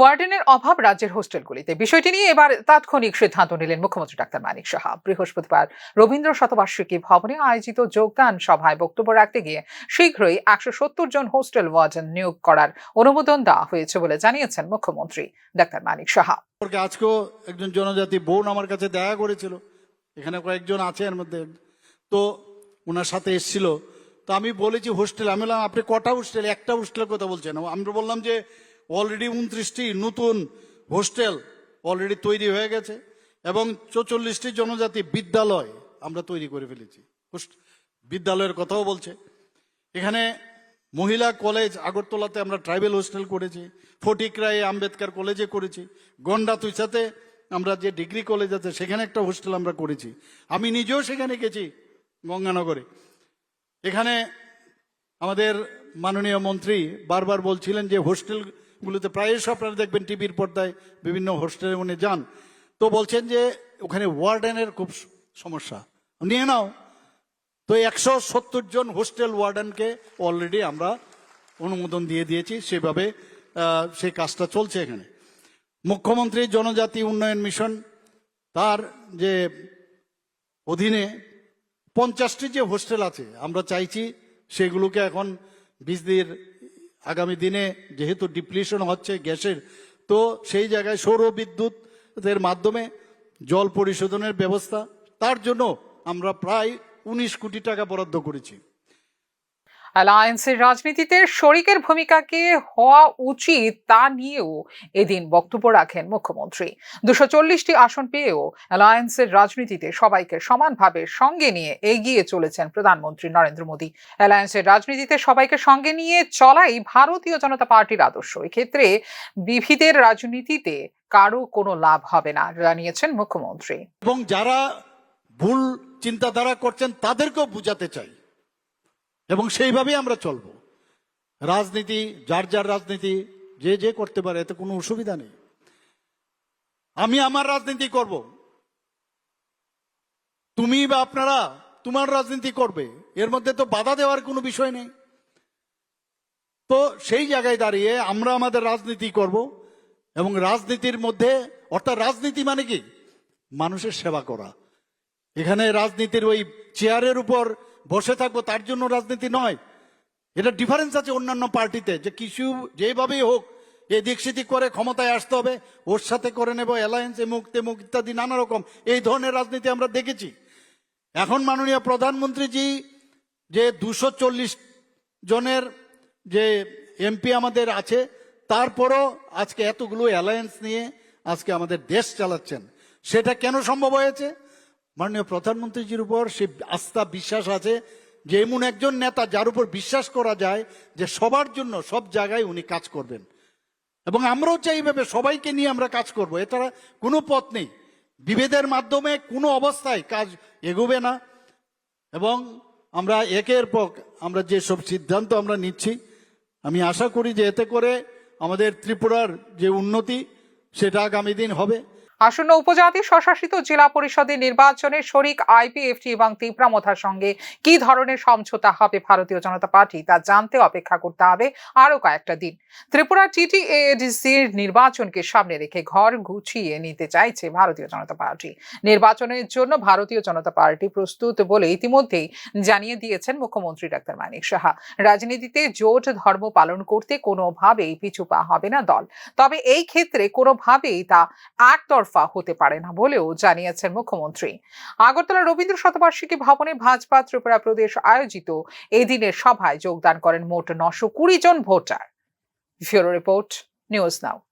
ওয়ার্ডেনের অভাব রাজ্যের হোস্টেলগুলিতে। বিষয়টি নিয়ে এবার তাৎক্ষণিক সিদ্ধান্ত নিলেন মুখ্যমন্ত্রী ডাক্তার মানিক সাহা। বৃহস্পতিবার রবীন্দ্র শতবার্ষিকী ভবনে আয়োজিত যোগদান সভায় বক্তব্য রাখতে গিয়ে শীঘ্রই একশো সত্তর জন হোস্টেল ওয়ার্ডেন নিয়োগ করার অনুমোদন দেওয়া হয়েছে বলে জানিয়েছেন মুখ্যমন্ত্রী ডাক্তার মানিক সাহা। আজকেও একজন জনজাতি বোন আমার কাছে দেখা করেছিল। এখানে কয়েকজন আছে এর মধ্যে। তো ওনার সাথে এসেছিল। তো আমি বলেছি হোস্টেল। আমি বললাম, আপনি কটা হোস্টেল? একটা হোস্টেলের কথা বলছেন আমরা বললাম যে, অলরেডি উনত্রিশটি নতুন হোস্টেল অলরেডি তৈরি হয়ে গেছে এবং চৌচল্লিশটি জনজাতি বিদ্যালয় আমরা তৈরি করে ফেলেছি। বিদ্যালয়ের কথাও বলছে। এখানে মহিলা কলেজ আগরতলাতে আমরা ট্রাইবেল হোস্টেল করেছি, ফটিকরায় আম্বেদকর কলেজে করেছি গন্ডা তুইসাতে আমরা যে ডিগ্রি কলেজ আছে সেখানে একটা হোস্টেল আমরা করেছি। আমি নিজেও সেখানে গেছি। গঙ্গানগরে। এখানে আমাদের মাননীয় মন্ত্রী বারবার বলছিলেন যে হোস্টেলগুলোতে প্রায়শ আপনারা দেখবেন টিভির পর্দায় বিভিন্ন হোস্টেলে উনি যান। তো বলছেন যে ওখানে ওয়ার্ডেনের খুব সমস্যা। নিয়ে নাও। তো একশো সত্তর জন হোস্টেল ওয়ার্ডেনকে অলরেডি আমরা অনুমোদন দিয়ে দিয়েছি, সেভাবে সেই কাজটা চলছে এখানে। মুখ্যমন্ত্রী জনজাতি উন্নয়ন মিশন, তার যে অধীনে পঞ্চাশটি যে হোস্টেল আছে, আমরা চাইছি সেগুলোকে এখন বিজলির আগামী দিনে যেহেতু ডিপ্লিশন হচ্ছে গ্যাসের, তো সেই জায়গায় সৌর বিদ্যুতের মাধ্যমে জল পরিশোধনের ব্যবস্থা। তার জন্য আমরা প্রায় উনিশ কোটি টাকা বরাদ্দ করেছি। অ্যালায়েন্সের রাজনীতিতে শরিকের ভূমিকাকে হওয়া উচিত তা নিয়েও এদিন বক্তব্য রাখেন মুখ্যমন্ত্রী। দুশো চল্লিশটি আসন পেয়েও অ্যালায়েন্সের রাজনীতিতে সবাইকে সমানভাবে সঙ্গে নিয়ে এগিয়ে চলেছেন প্রধানমন্ত্রী নরেন্দ্র মোদী। অ্যালায়েন্সের রাজনীতিতে সবাইকে সঙ্গে নিয়ে চলাই ভারতীয় জনতা পার্টির আদর্শ। এক্ষেত্রে বিভিদের রাজনীতিতে কারও কোনো লাভ হবে না জানিয়েছেন মুখ্যমন্ত্রী। এবং যারা ভুল চিন্তাধারা করছেন তাদেরকেও বুঝাতে চাই। এবং সেইভাবেই আমরা চলব। রাজনীতি, যার যার রাজনীতি, যে যে করতে পারে, এতে কোনো অসুবিধা নেই। আমি আমার রাজনীতি করব। তুমি বা আপনারা তোমার রাজনীতি করবে। এর মধ্যে তো বাধা দেওয়ার কোনো বিষয় নেই। তো সেই জায়গায় দাঁড়িয়ে আমরা আমাদের রাজনীতি করব এবং রাজনীতির মধ্যে, অর্থাৎ রাজনীতি মানে কি? মানুষের সেবা করা। এখানে রাজনীতির ওই চেয়ারের উপর বসে থাকব, তার জন্য রাজনীতি নয়। এটা ডিফারেন্স আছে অন্যান্য পার্টিতে, যে কিছু যেভাবেই হোক, এদিক সেদিক করে ক্ষমতায় আসতে হবে, ওর সাথে করে নেব অ্যালায়েন্স এমুক তেমুক ইত্যাদি, নানা রকম। এই ধরনের রাজনীতি আমরা দেখেছি। এখন মাননীয় প্রধানমন্ত্রীজি যে দুশো চল্লিশ জনের যে এমপি আমাদের আছে, তারপরও আজকে এতগুলো অ্যালায়েন্স নিয়ে আজকে আমাদের দেশ চালাচ্ছেন। সেটা কেন সম্ভব হয়েছে? মাননীয় প্রধানমন্ত্রীজির উপর সে আস্থা বিশ্বাস আছে যে এমন একজন নেতা যার উপর বিশ্বাস করা যায় যে সবার জন্য সব জায়গায় উনি কাজ করবেন। এবং আমরাও চাই এইভাবে সবাইকে নিয়ে আমরা কাজ করব। এটা কোনো পথ নেই। বিভেদের মাধ্যমে কোনো অবস্থায় কাজ এগোবে না। এবং আমরা একের পর আমরা যে সব সিদ্ধান্ত আমরা নিচ্ছি, আমি আশা করি যে এতে করে আমাদের ত্রিপুরার যে উন্নতি, সেটা আগামী দিন হবে। আসন্ন উপজাতি স্বশাসিত জেলা পরিষদের নির্বাচনে শরিক, আইপিএফটি এবং তিপ্রামথার সঙ্গে কি ধরনের সমঝোতা হবে ভারতীয় জনতা পার্টি তা জানতে অপেক্ষা করতে হবে আরও কয়েকটা দিন। ত্রিপুরা টিটিএডিসির নির্বাচনকে সামনে রেখে ঘর গুছিয়ে নিতে চাইছে ভারতীয় জনতা পার্টি। নির্বাচনের জন্য ভারতীয় জনতা পার্টি প্রস্তুত বলে ইতিমধ্যেই জানিয়ে দিয়েছেন মুখ্যমন্ত্রী ডাক্তার মানিক সাহা। রাজনীতিতে জোট ধর্ম পালন করতে কোনোভাবেই পিছু পা হবে না দল। তবে এই ক্ষেত্রে কোনোভাবেই তা একতরফা হতে পারে না বলেও জানিয়েছেন মুখ্যমন্ত্রী। আগরতলা রবীন্দ্র শতবার্ষিকী ভবনে ভাজপা ত্রিপুরা প্রদেশ আয়োজিত এদিনের দিনের সভায় যোগদান করেন মোট নশো কুড়ি জন voter. Bureau report, news now.